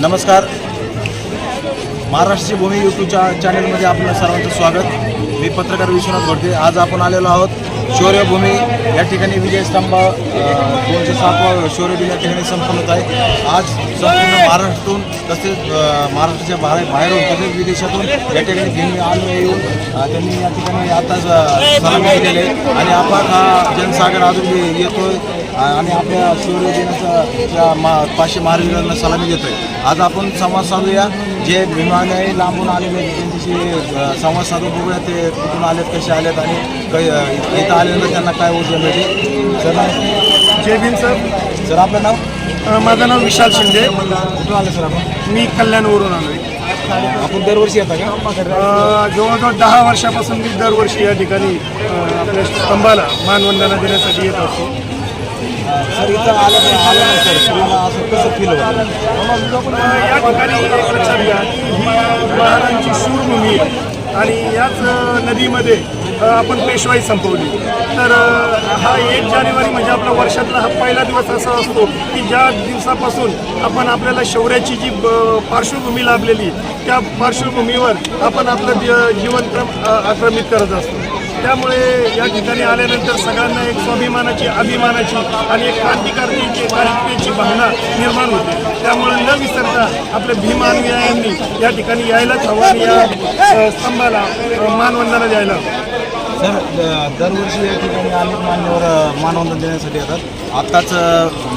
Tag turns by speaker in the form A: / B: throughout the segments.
A: नमस्कार. महाराष्ट्राची भूमी यूट्यूबच्या चॅनलमध्ये आपलं सर्वांचं स्वागत. मी पत्रकार विश्वनाथ घोडके आज आपण आलेलो आहोत शौर्यभूमी. या ठिकाणी विजयस्तंभ अ, दोनशे सातवा शौर्यदिन या ठिकाणी संपन्न होत आहे आज संपूर्ण महाराष्ट्रातून तसेच महाराष्ट्राच्या बाहेर बाहेरून तसेच विदेशातून या ठिकाणी घेऊन आलो येऊन त्यांनी या ठिकाणी आताच सलामी केलेली आहे. आणि आपण हा जनसागर अजून येतोय. आणि आपल्या दिनाचा ज्या मा पाचशे महाराजांना सलामी देतोय आज आपण संवाद साधूया. जे विमाने लांबून आलेले त्यांच्याशी संवाद साधून बघूया. ते कुठून आलेत कसे आलेत आणि इथं आल्यानंतर त्यांना काय ऊर्जा मिळते सर.
B: जय भीम सर.
A: सर आपलं नाव?
B: माझं नाव विशाल शिंदे.
A: कुठून आलं सर आपण?
B: मी कल्याणवरून आलो आहे
A: आपण दरवर्षी येता का?
B: जवळजवळ दहा वर्षापासून मी दरवर्षी या ठिकाणी आपल्या स्तंभाला मानवंदना देण्यासाठी येत असतो.
A: सर इथं आलं आल्यानंतर तुम्हाला असं कसं फील होतं
B: या ठिकाणी एक लक्षात घ्या की ही महाराजांची सूरभूमी आहे. आणि याच नदीमध्ये आपण पेशवाई संपवली. तर हा एक जानेवारी म्हणजे आपला वर्षातला हा पहिला दिवस असा असतो की ज्या दिवसापासून आपण आपल्याला शौर्याची जी पार्श्वभूमी लाभलेली त्या पार्श्वभूमीवर आपण आपलं जीवनक्रम आक्रमित करत असतो. त्यामुळे या ठिकाणी आल्यानंतर सगळ्यांना एक स्वाभिमानाची अभिमानाची आणि एक क्रांतिकारकीची क्रांतीची भावना निर्माण होते. त्यामुळे न विसरता आपल्या भीमानुयायांनी या ठिकाणी यायलाच हवं आणि या स्तंभाला मानवंदना द्यायला
A: सर दरवर्षी या ठिकाणी अनेक मान्यवर मानवंदन देण्यासाठी येतात. आत्ताच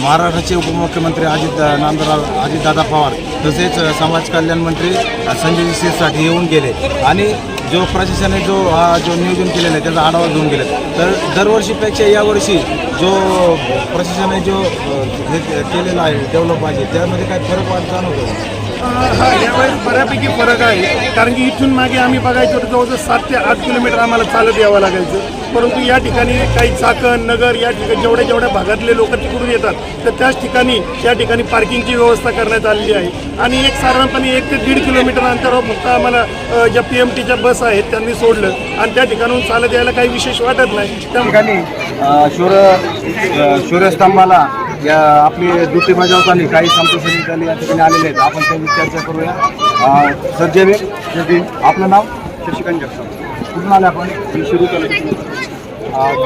A: महाराष्ट्राचे उपमुख्यमंत्री अजित नांदराव अजितदादा पवार तसेच समाज कल्याण मंत्री संजय शिरसाट येऊन गेले. आणि जो प्रशासनाने जो हा जो नियोजन केलेलं आहे त्याचा आढावा घेऊन गेले तर दरवर्षीपेक्षा यावर्षी जो प्रशासनाने जो हे केलेला आहे डेव्हलप आहे त्यामध्ये काय फरक वाट नव्हतो
B: हा यावेळेस बऱ्यापैकी फरक आहे. कारण की इथून मागे आम्ही बघायचो तर जवळजवळ सात ते आठ किलोमीटर आम्हाला चालत यावं लागायचं. परंतु या ठिकाणी काही चाकण नगर या ठिकाणी जेवढ्या जेवढ्या भागातले लोक तिकडून येतात तर त्याच ठिकाणी या ठिकाणी पार्किंगची व्यवस्था करण्यात आलेली आहे. आणि एक साधारणपणे एक ते दीड किलोमीटर अंतरावर हो, फक्त आम्हाला ज्या पी एम टीच्या बस आहेत त्यांनी सोडलं. आणि त्या ठिकाणून चालत यायला काही विशेष वाटत नाही.
A: ठिकाणी शौर्य शौर्यस्तंभाला या आपली ड्युटी बजावताना काही संतोषी या ठिकाणी आलेले आहेत. आपण त्यांची चर्चा करूया. सर जय आपलं नाव?
B: शशिकांत जगताप.
A: कुठून आले आपण?
B: मी सुरू केलं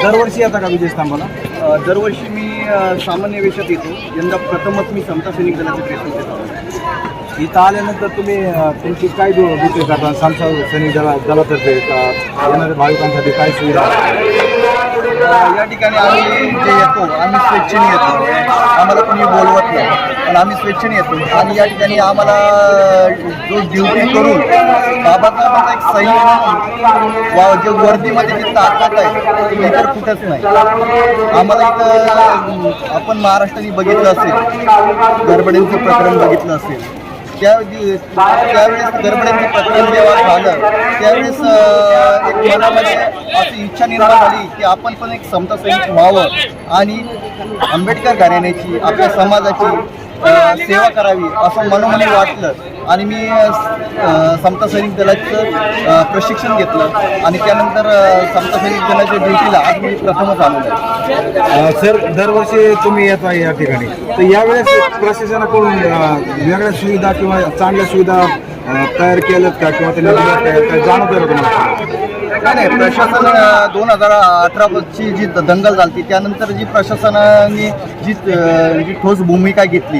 A: दरवर्षी येता का विजयस्तंभाला
B: अ, दरवर्षी मी सामान्य वेशात येतो. यंदा प्रथमच मी समता सैनिक दलाचे देत आहोत
A: इथं आल्यानंतर तुम्ही तुमची काय ड्युटी करता? संस्था सैनिक दला दलातर्फे येणाऱ्या भाविकांसाठी काय सुविधा?
B: या ठिकाणी आम्ही जे येतो आम्ही स्वेच्छेने येतो. आम्हाला कोणी बोलवत नाही पण आम्ही स्वेच्छेने येतो. आणि या ठिकाणी आम्हाला जो ड्युटी करून बाबाचा आम्हाला एक सही वा जे वर्दीमध्ये जी ताकद आहे ती इतर कुठंच नाही. आम्हाला इथं आपण महाराष्ट्राने बघितलं असेल गडबडींचं प्रकरण बघितलं असेल. त्या ज्यावेळेस त्यावेळेस गडबड्यांचं प्रकरण जेव्हा झालं. त्यावेळेस एक मनामध्ये अशी इच्छा निर्माण झाली की आपण पण एक समता सैनिक व्हावं आणि आंबेडकर घराण्याची आपल्या समाजाची सेवा करावी असं मनोमनी वाटलं. आणि मी समता सैनिक दलाचं प्रशिक्षण घेतलं. आणि त्यानंतर समता सैनिक दलाच्या ड्युटीला आज मी प्रथमच आलेलो आहे.
A: सर दरवर्षी तुम्ही येत आहे या ठिकाणी. तर यावेळेस प्रशासनाकडून वेगळ्या सुविधा किंवा चांगल्या सुविधा तयार केल्यात का? किंवा त्यांनी दिल्यात
B: नाही नाही प्रशासन दोन हजार अठराची जी दंगल झाली त्यानंतर जी प्रशासनाने जी जी ठोस भूमिका घेतली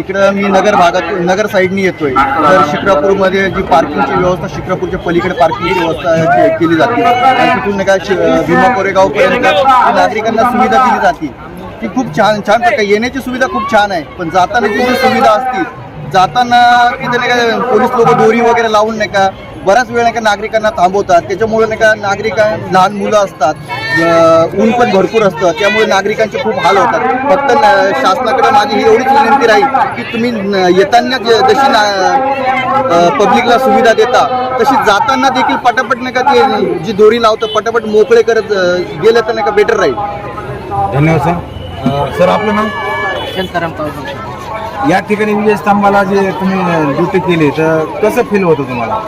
B: इकडं मी नगर भागात नगर साईडनी येतोय. तर शिक्रापूरमध्ये जी पार्किंगची व्यवस्था शिक्रापूरच्या पलीकडे पार्किंगची व्यवस्था केली जाते. आणि तिथून नाही का शि- भीमा कोरेगावपर्यंत नागरिकांना सुविधा दिली जाते. ती खूप छान छान प्रकारे येण्याची सुविधा खूप छान आहे. पण जातानाची जी सुविधा असती जाताना तिथे नाही का पोलीस लोक दोरी वगैरे लावून नाही का बऱ्याच वेळ नाही का नागरिकांना थांबवतात. त्याच्यामुळे नाही का नागरिकां लहान मुलं असतात ऊन पण भरपूर असतं. त्यामुळे नागरिकांचे खूप हाल होतात. फक्त शासनाकडे माझी ही एवढीच विनंती राहील की तुम्ही न- येताना जे- जशी ना पब्लिकला सुविधा देता तशी जाताना देखील पटापट नाही का ते जी दोरी लावतं पटापट मोकळे करत गेलं तर नाही का बेटर राहील.
A: धन्यवाद सर. सर आपलं नाव?
C: पावसा
A: या ठिकाणी विजय स्तंभाला जे तुम्ही ड्युटी केली तर कसं फील होतं तुम्हाला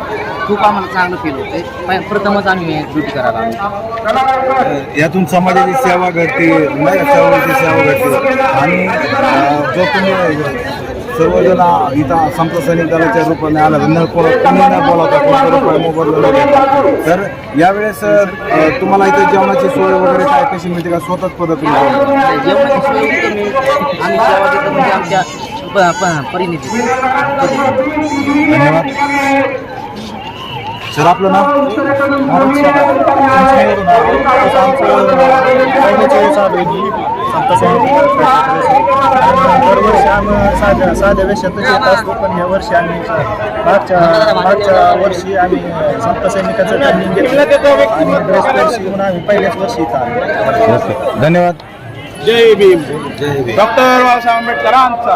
C: खूप आम्हाला चांगलं फील होते प- प्रथमच आम्ही ड्युटी करायला
A: अ, यातून समाजाची सेवा घडते सेवेची सेवा घडते आणि अ, जो तुम्ही सर्वजण इथं संत सैनिक दलाच्या रूपाने आला न कोण कमी न बोलावता कोणत्या रुपये मोबदला न देता. तर यावेळेस अ, तुम्हाला इथे जेवणाची सोय वगैरे काय कशी मिळते का स्वतःच पद्धतीने
C: जेवणाची सोय उत्तम आहे. आम्ही सेवा देतो म्हणजे आमच्या परिणिती.
A: धन्यवाद. सर आपलं नाव?
D: दरवर्षी आम्ही साध्या साध्या वेशातच येत असतो पण या वर्षी आम्ही मागच्या मागच्या वर्षी आम्ही संत सैनिकाचं ट्रेनिंग घेतलं आणि आम्ही पहिल्याच वर्षी इथं आलो
A: धन्यवाद.
D: जय भीम.
A: जय भीम.
D: डॉक्टर बाबासाहेब आंबेडकरांचा